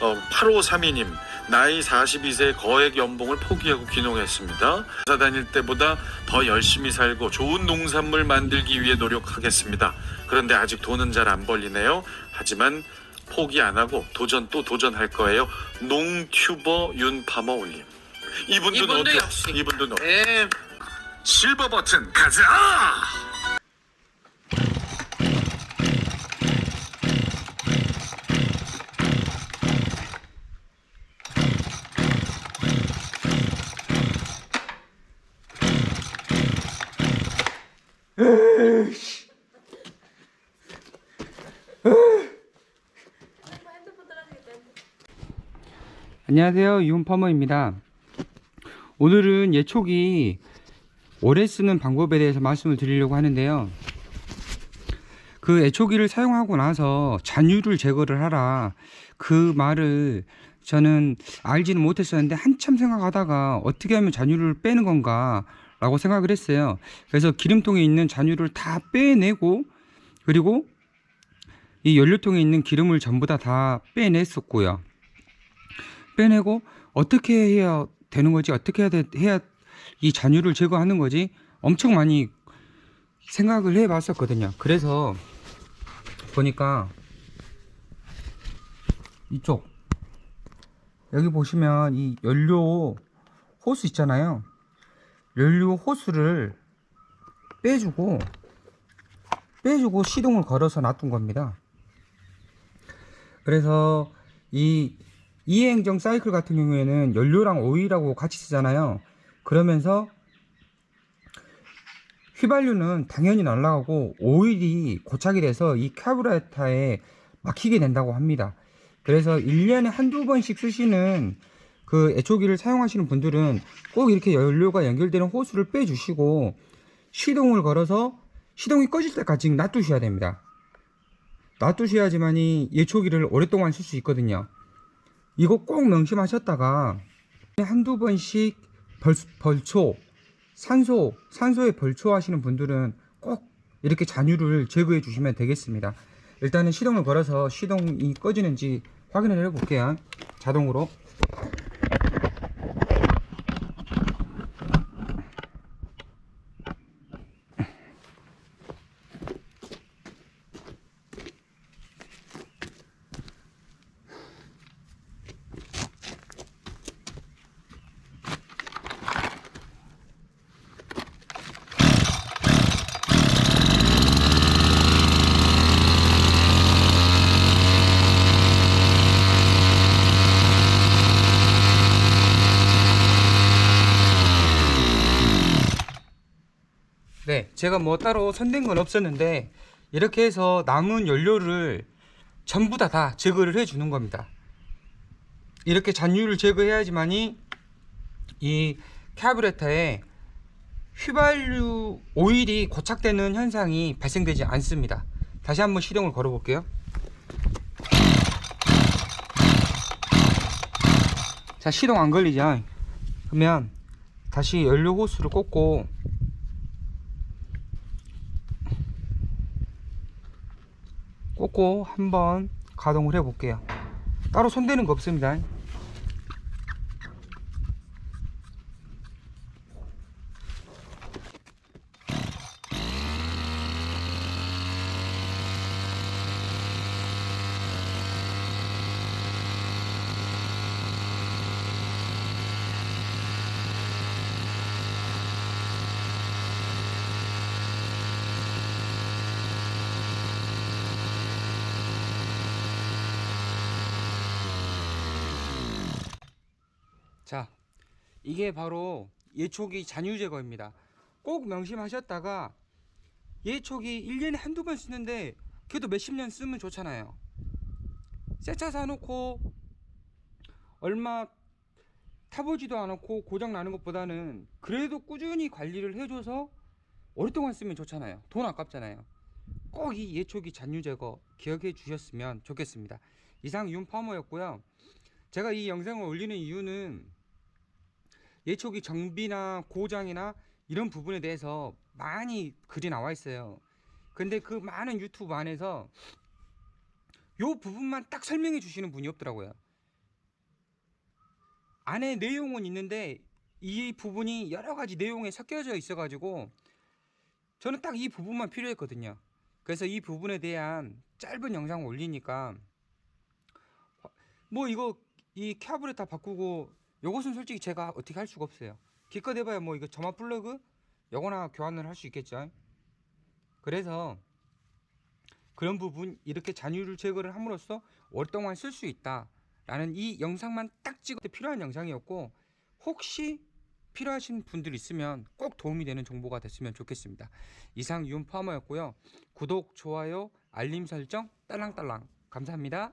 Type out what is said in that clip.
어, 8532님 나이 42세 거액 연봉을 포기하고 귀농했습니다. 회사 다닐 때보다 더 열심히 살고 좋은 농산물 만들기 위해 노력하겠습니다. 그런데 아직 돈은 잘 안 벌리네요. 하지만 포기 안 하고 도전 또 도전할 거예요. 농튜버 윤파머 올림. 이분도 이분도. 역시. 이분도. 네. 실버 버튼 가자. 안녕하세요. 유훈파머입니다. 오늘은 예초기 오래 쓰는 방법에 대해서 말씀을 드리려고 하는데요. 그 애초기를 사용하고 나서 잔유를 제거를 하라. 그 말을 저는 알지는 못했었는데 한참 생각하다가 어떻게 하면 잔유를 빼는 건가 라고 생각을 했어요. 그래서 기름통에 있는 잔유를 다 빼내고 그리고 이 연료통에 있는 기름을 전부 다 다 빼냈었고요. 빼내고 어떻게 해야 되는 거지 어떻게 해야, 돼, 해야 이 잔유를 제거하는 거지 엄청 많이 생각을 해 봤었거든요 그래서 보니까 이쪽 여기 보시면 이 연료 호스 있잖아요 연료 호스를 빼주고 빼주고 시동을 걸어서 놔둔 겁니다 그래서 이 이행정 사이클 같은 경우에는 연료랑 오일하고 같이 쓰잖아요. 그러면서 휘발유는 당연히 날아가고 오일이 고착이 돼서 이 카브라타에 막히게 된다고 합니다. 그래서 1년에 한두 번씩 쓰시는 그 애초기를 사용하시는 분들은 꼭 이렇게 연료가 연결되는 호스를 빼주시고 시동을 걸어서 시동이 꺼질 때까지 놔두셔야 됩니다. 놔두셔야지만이 예초기를 오랫동안 쓸 수 있거든요. 이거 꼭 명심하셨다가 한두 번씩 벌, 벌초, 산소, 산소에 벌초 하시는 분들은 꼭 이렇게 잔유를 제거해 주시면 되겠습니다. 일단은 시동을 걸어서 시동이 꺼지는지 확인을 해 볼게요. 자동으로. 네, 제가 뭐 따로 손댄 건 없었는데 이렇게 해서 남은 연료를 전부 다 다 제거를 해 주는 겁니다. 이렇게 잔유를 제거해야지만이 이 카브레터에 휘발유 오일이 고착되는 현상이 발생되지 않습니다. 다시 한번 시동을 걸어 볼게요. 자, 시동 안 걸리죠? 그러면 다시 연료 호스를 꽂고 꽂고 한번 가동을 해 볼게요. 따로 손대는 거 없습니다 자 이게 바로 예초기 잔유 제거입니다. 꼭 명심하셨다가 예초기 1년에 한두 번 쓰는데 그래도 몇십 년 쓰면 좋잖아요. 새 차 사놓고 얼마 타보지도 않았고 고장 나는 것보다는 그래도 꾸준히 관리를 해줘서 오랫동안 쓰면 좋잖아요. 돈 아깝잖아요. 꼭 이 예초기 잔유 제거 기억해 주셨으면 좋겠습니다. 이상 윤파머였고요. 제가 이 영상을 올리는 이유는 예초기 정비나 고장이나 이런 부분에 대해서 많이 글이 나와 있어요. 근데 그 많은 유튜브 안에서 요 부분만 딱 설명해 주시는 분이 없더라고요. 안에 내용은 있는데 이 부분이 여러 가지 내용에 섞여져 있어가지고 저는 딱 이 부분만 필요했거든요. 그래서 이 부분에 대한 짧은 영상 올리니까 뭐 이거 이 캡을 다 바꾸고 요것은 솔직히 제가 어떻게 할 수가 없어요. 기껏 해봐야 뭐 이거 점화 플러그 요거나 교환을 할 수 있겠죠. 그래서 그런 부분 이렇게 잔유를 제거를 함으로써 오랫동안 쓸 수 있다 라는 이 영상만 딱 찍을 때 필요한 영상이었고 혹시 필요하신 분들 있으면 꼭 도움이 되는 정보가 됐으면 좋겠습니다. 이상 유은 파머였고요. 구독, 좋아요, 알림 설정 딸랑딸랑 감사합니다.